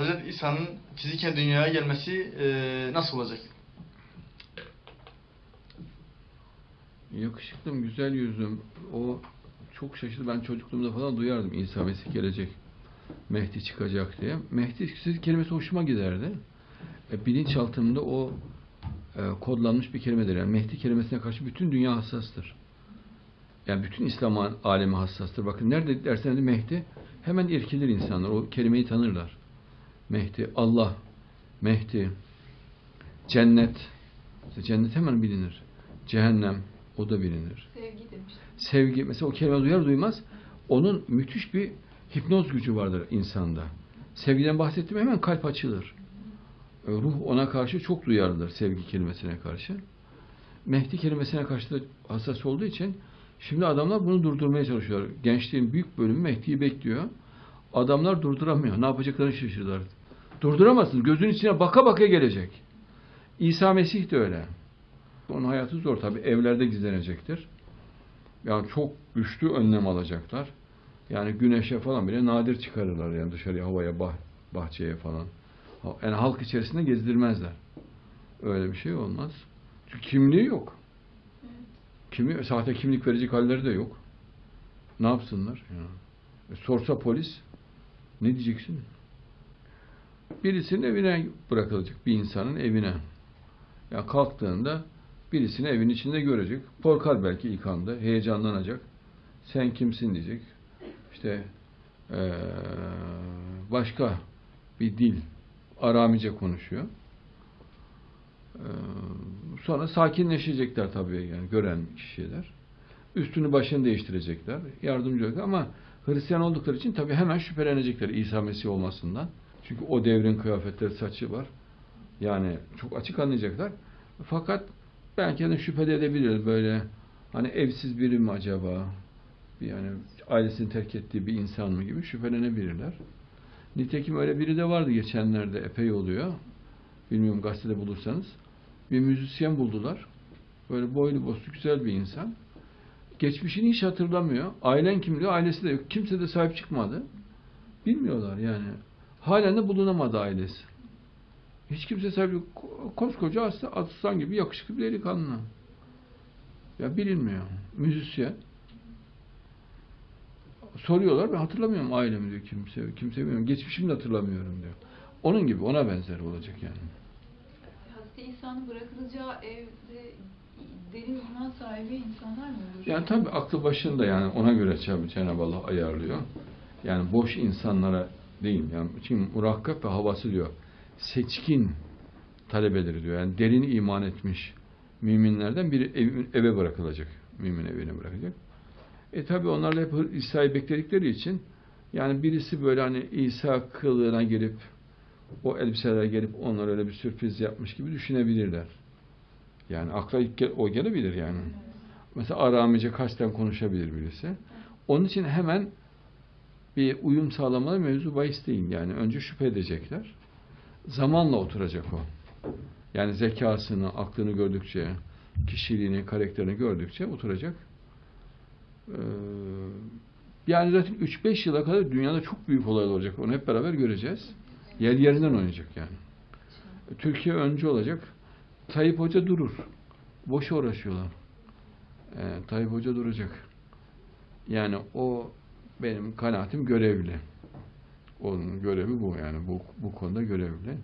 Hazreti İsa'nın fiziken dünyaya gelmesi e, nasıl olacak? Yakışıklım, güzel yüzüm. O çok şaşırdı. Ben çocukluğumda falan duyardım İsa Mesih gelecek. Mehdi çıkacak diye. Mehdi kelimesi hoşuma giderdi. E, bilinçaltımda o e, kodlanmış bir kelimedir. Yani Mehdi kelimesine karşı bütün dünya hassastır. Yani bütün İslam al- alemi hassastır. Bakın nerede derseniz Mehdi hemen irkilir insanlar. O kelimeyi tanırlar. Mehdi, Allah, Mehdi, cennet. İşte cennet hemen bilinir. Cehennem, o da bilinir. Sevgi demiş. Sevgi, mesela o kelime duyar duymaz, onun müthiş bir hipnoz gücü vardır insanda. Sevgiden bahsettim hemen kalp açılır. E, Ruh ona karşı çok duyarlıdır sevgi kelimesine karşı. Mehdi kelimesine karşı da hassas olduğu için şimdi adamlar bunu durdurmaya çalışıyorlar. Gençliğin büyük bölümü Mehdi'yi bekliyor. Adamlar durduramıyor. Ne yapacaklarını şaşırdılar. Durduramazsın. Gözün içine baka baka gelecek. İsa Mesih de öyle. Onun hayatı zor tabi. Evlerde gizlenecektir. Yani çok güçlü önlem alacaklar. Yani güneşe falan bile nadir çıkarırlar yani dışarıya havaya bah, bahçeye falan. Yani halk içerisinde gezdirmezler. Öyle bir şey olmaz. Çünkü kimliği yok. Kimi, sahte kimlik verecek halleri de yok. Ne yapsınlar? Ya. E, sorsa polis ne diyeceksin? Birisinin evine bırakılacak. Bir insanın evine. Ya kalktığında birisini evin içinde görecek. Korkar belki ilk anda. Heyecanlanacak. Sen kimsin diyecek. İşte eee, başka bir dil. Aramice konuşuyor. Eee, sonra sakinleşecekler tabii yani gören kişiler. Üstünü başını değiştirecekler. Yardımcı olacak ama Hristiyan oldukları için tabii hemen şüphelenecekler İsa Mesih olmasından. Çünkü o devrin kıyafetleri, saçı var. Yani çok açık anlayacaklar. Fakat belki de şüphe de edebiliriz böyle hani evsiz biri mi acaba? Yani ailesini terk ettiği bir insan mı gibi şüphelenebilirler. Nitekim öyle biri de vardı geçenlerde epey oluyor. Bilmiyorum gazetede bulursanız. Bir müzisyen buldular. Böyle boylu boslu güzel bir insan. Geçmişini hiç hatırlamıyor. Ailen kim diyor? Ailesi de yok. Kimse de sahip çıkmadı. Bilmiyorlar yani. Halen de bulunamadı ailesi. Hiç kimse yok. Ko- Koskoca aslan, aslan gibi yakışıklı bir delikanlı. Ya bilinmiyor. Müzisyen. Soruyorlar ben hatırlamıyorum ailemi diyor kimse. Kimse bilmiyorum. Geçmişimi de hatırlamıyorum diyor. Onun gibi ona benzer olacak yani. Hazreti İsa'nın bırakılacağı evde derin iman sahibi insanlar mı olur? Yani tabii aklı başında yani ona göre Cenab-ı Allah ayarlıyor. Yani boş insanlara değil. Yani çünkü murakkab ve havası diyor. Seçkin talebeleri diyor. Yani derin iman etmiş müminlerden biri ev- eve bırakılacak. Mümin evine bırakacak. E tabi onlar da hep İsa'yı bekledikleri için yani birisi böyle hani İsa kılığına girip o elbiselere gelip onlara öyle bir sürpriz yapmış gibi düşünebilirler. Yani akla ilk gel- o gelebilir yani. Mesela aramice kasten konuşabilir birisi. Onun için hemen bir uyum sağlamalı mevzu bahis değil. Yani önce şüphe edecekler. Zamanla oturacak o. Yani zekasını, aklını gördükçe, kişiliğini, karakterini gördükçe oturacak. Ee, yani zaten 3-5 yıla kadar dünyada çok büyük olaylar olacak. Onu hep beraber göreceğiz. Yer yerinden oynayacak yani. Türkiye öncü olacak. Tayyip Hoca durur. Boş uğraşıyorlar. Ee, Tayyip Hoca duracak. Yani o benim kanaatim görevli. Onun görevi bu yani bu bu konuda görevli.